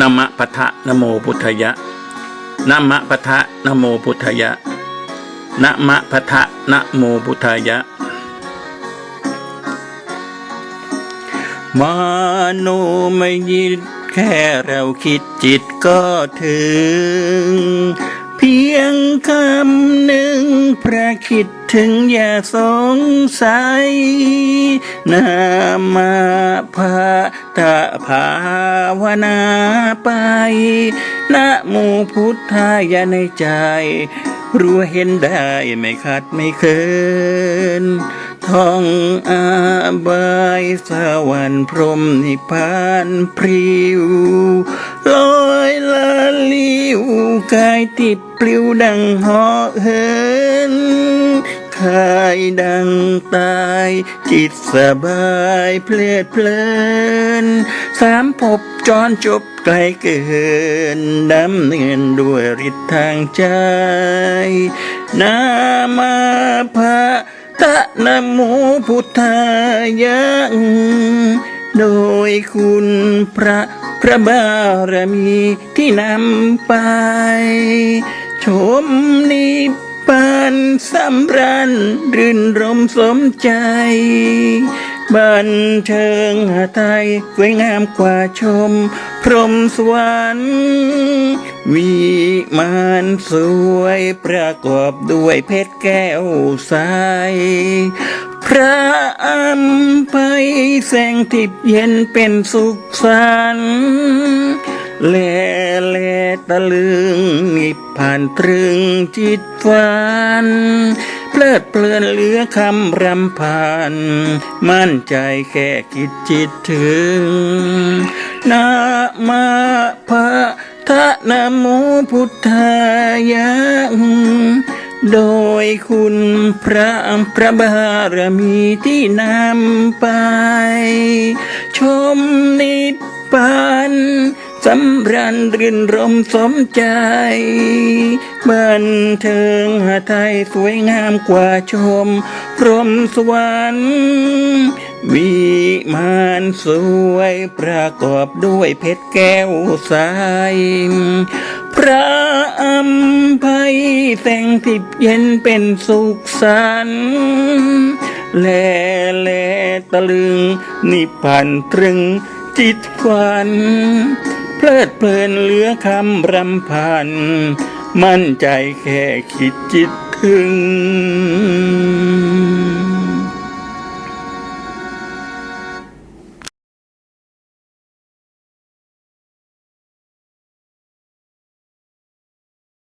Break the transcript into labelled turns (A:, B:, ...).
A: นมะปะทะนโมพุทธยะนมะปะทะนโมพุทธยะนมะปะทะนโมพุทธยะ มาโนไม่ยิดแค่เราคิดจิตก็ถึง ยงคำหนึ่งพระคิดถึงอย่าสงสัย นามาพาตะภาวนาไป นะโมพุทธายาในใจ รู้เห็นได้ไม่ขัดไม่เคิน ท่องอาบายสวรรค์พรมนิพพานพริวลอยละลิวกายติดปลิวดังหอเหินคายดังตาย จิตสบายเพลิดเพลิน สามภพจรจบไกลเกินดำเนินด้วยฤทธิ์ทางใจ นามาพระ ตะนะโมพุทธายะโดยคุณพระพระบารมีที่นำไป ชมนิพพานสำรันรื่นรมสมใจ บันเทิงหาไทยสวยงามกว่าชม พรหมสวรรค์วิมานสวยประกอบด้วยเพชรแก้วใสพระอัมภัยแสงทิพย์เย็นเป็นสุขสันต์แลแลตะลึงนิพพานตรึงจิตฝัน เพลิดเพลินเหลือคำรำพัน มั่นใจแค่คิดจิตถึง นามาพระทะนะโมพุทธายะโดยคุณพระพระบารมีที่นำไป สำรันรื่นรมสมใจ บันเทิงหาไทยสวยงามกว่าชม พรมสวรรค์วิมานสวยประกอบด้วยเพชรแก้วใสพระอัมภัยแสงทิพเย็นเป็นสุขสันต์แลแลตะลึงนิพพานตรึงจิตฝัน เพลิดเพลินเหลือคำรำพัน มั่นใจแค่คิดจิตถึง